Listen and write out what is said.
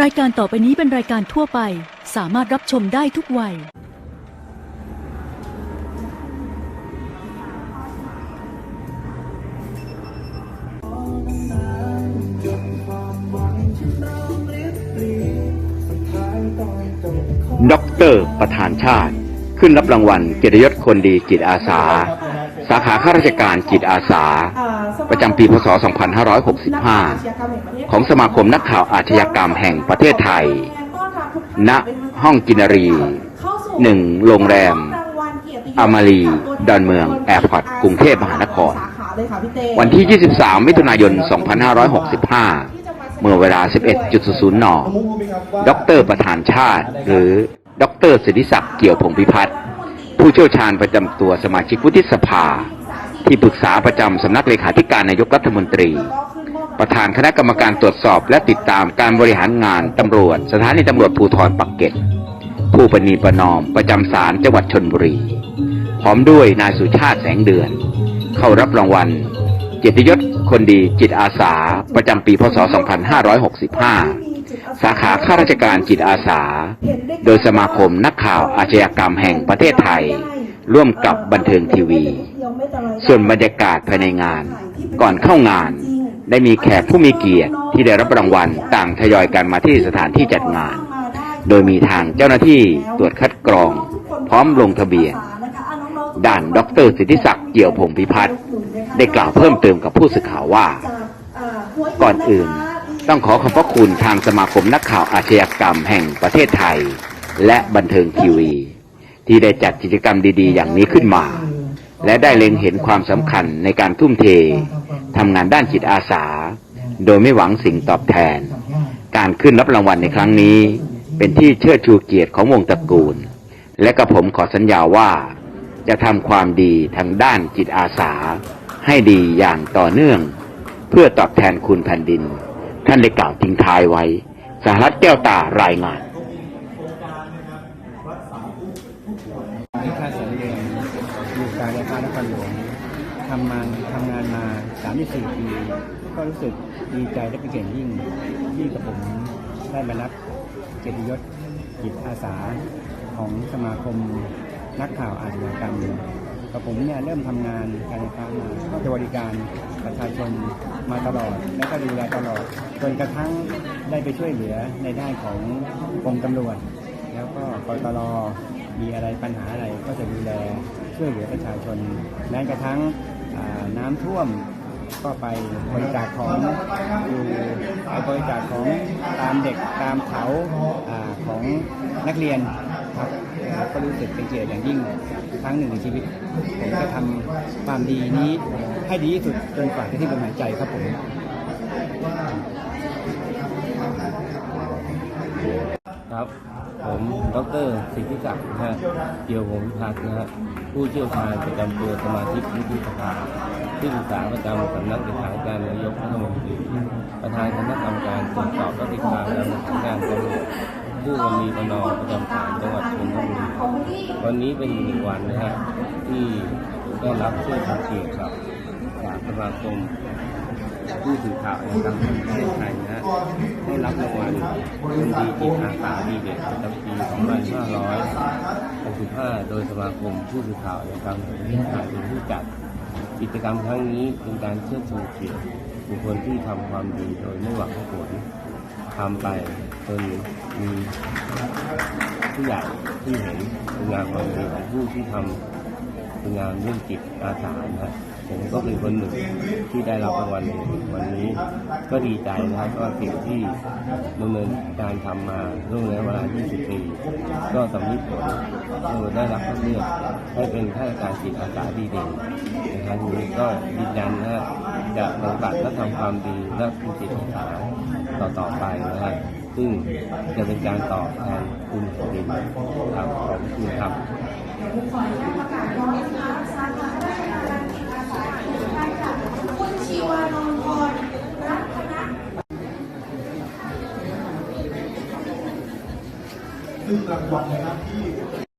รายการต่อไปนี้เป็นรายการทั่วไป สามารถรับชมได้ทุกวัย ด็อกเตอร์ประธานชาติ ขึ้นรับรางวัลเกียรติยศคนดีจิตอาสา สาขาข้าราชการจิตอาสา ประจำปีพศ 2565 ของสมาคมนักข่าวอาชญากรรมแห่งประเทศไทย ณ ห้องกินรีหนึ่งโรงแรมอมารี ดอนเมือง แอร์พอร์ต กรุงเทพมหานคร วันที่ 23 มิถุนายน 2565 เมื่อเวลา 11.00 นด็อกเตอร์ประธานชาติ หรือด็อกเตอร์สิทธิศักดิ์ เกี่ยวพงพิพัฒน์ ผู้เชี่ยวชาญประจำตัวสมาชิกวุฒิสภา ที่ปรึกษาประจำสำนักเลขาธิการนายกรัฐมนตรี ประธานคณะกรรมการตรวจสอบและติดตามการบริหารงานตำรวจ สถานีตำรวจภูธรปักเกร็ดผู้ปณีประนอมประจำศาลจังหวัดชนบุรี พร้อมด้วยนายสุชาติแสงเดือน เข้ารับรางวัลเกียรติยศคนดีจิตอาสา ประจำปีพศ 2565 สาขาข้าราชการจิตอาสา โดยสมาคมนักข่าวอาชญากรรมแห่งประเทศไทย ร่วมกับบันเทิงทีวี ส่วนบรรยากาศภายในงาน ก่อนเข้างาน ได้มีแขกผู้มีเกียรติที่ได้รับรางวัลต่างทยอยกันมาที่สถานที่จัดงาน โดยมีทางเจ้าหน้าที่ตรวจคัดกรอง พร้อมลงทะเบียน ด้านดรสิทธิศักดิ์เกี่ยวพงพิพัฒน์ได้กล่าวเพิ่มเติมกับผู้สื่อข่าวว่า ก่อนอื่น ต้องขอขอบพระคุณทางสมาคมนักข่าวอาชญากรรมแห่งประเทศไทย และบันเทิงทีวี ที่ได้จัดกิจกรรมดีๆ อย่างนี้ขึ้นมา และได้เล็งเห็นความสำคัญในการทุ่มเททำงานด้านจิตอาสา โดยไม่หวังสิ่งตอบแทน การขึ้นรับรางวัลในครั้งนี้ เป็นที่เชิดชูเกียรติของวงตระกูล และกระผมขอสัญญาว่า จะทำความดีทางด้านจิตอาสา ให้ดีอย่างต่อเนื่อง เพื่อตอบแทนคุณแผ่นดิน ท่านได้กล่าวทิ้งท้ายไว้ สหรัฐแก้วตารายงานนิชาแสงเดนอยู่การไฟฟ้านครหลวงทำมาทำงานมา 34 ปี ก็รู้สึกดีใจและเป็นเกียรติยิ่งที่กับผมได้มารับเกียรติยศจิตอาสาของสมาคมนักข่าวอาชญากรรม กับผมเนี่ยเริ่มทำงานการไฟฟ้ามาก็จะบริการประชาชนมาตลอด และก็ดูแลตลอดจนกระทั่งได้ไปช่วยเหลือในด้านของกรมตำรวจ แล้วก็กตรมีอะไรปัญหาอะไรก็จะดูแลช่วยเหลือประชาชนแม้กระทั่งน้ำท่วมก็ไปบริจาคของอยู่ไปบริจาคของตามเด็กตามเขาอาของนักเรียนครับ แล้วก็รู้สึกเป็นเกียรติอย่างยิ่งครั้งหนึ่งในชีวิต ผมจะทำความดีนี้ให้ดีที่สุดจนกว่าที่ลมหายใจครับผมครับ ผมดรสิทธิศักดิ์นะฮะเกี่ยววงศ์พัฒน์นะฮะผู้เชี่ยวชาญประจำตัวสมาชิกวุฒิสภาที่ปรึกษาประจำสำนักเลขาธิการนายกรัฐมนตรีประธานคณะกรรมการตรวจสอบและติดตามการบริหารงานตำรวจ ผู้กำมีปรนอประจำศาลจังหวัดชลบุรีวันนี้เป็นหนึ่งวันนะฮะที่ได้รับเชื่อชูเกียรติครับจากสมาคมผู้สื่อข่าวในต่างประเทศไทยนะฮะได้รับรางวัลคนดีจิตอาสาดีเด่นประจำปี 2565 โดยสมาคมผู้สื่อข่าวในต่างประเทศไทยเป็นผู้จัดกิจกรรมครั้งนี้เป็นการเชิดชูเกียรติบุคคลที่ทำความดีโดยไม่หวังผลทำไป จนมีผู้ใหญ่ที่เห็นคุณงามความดีของผู้ที่ทำคืองานเรื่องจิตอาสานะผมก็เป็นคนหนึ่งที่ได้รับรางวัลในวันนี้ ก็ดีใจนะครับว่าสิ่งที่ดำเนินการทำมาร่วมระยะเวลา 20 ปี ก็สำลิดผลโดยได้รับเลือกให้เป็นข้าราชการจิตอาสาดีเด่นในครั้งนี้ก็ยืนยันนะจะปฏิบัติและทำความดีและเป็นจิตอาสาต่อๆไปนะฮะ ซึ่งจะเป็นการตอบแทนคุณแผ่นดินครับขอบคุณครับซึ่งรางวัลนะครับที่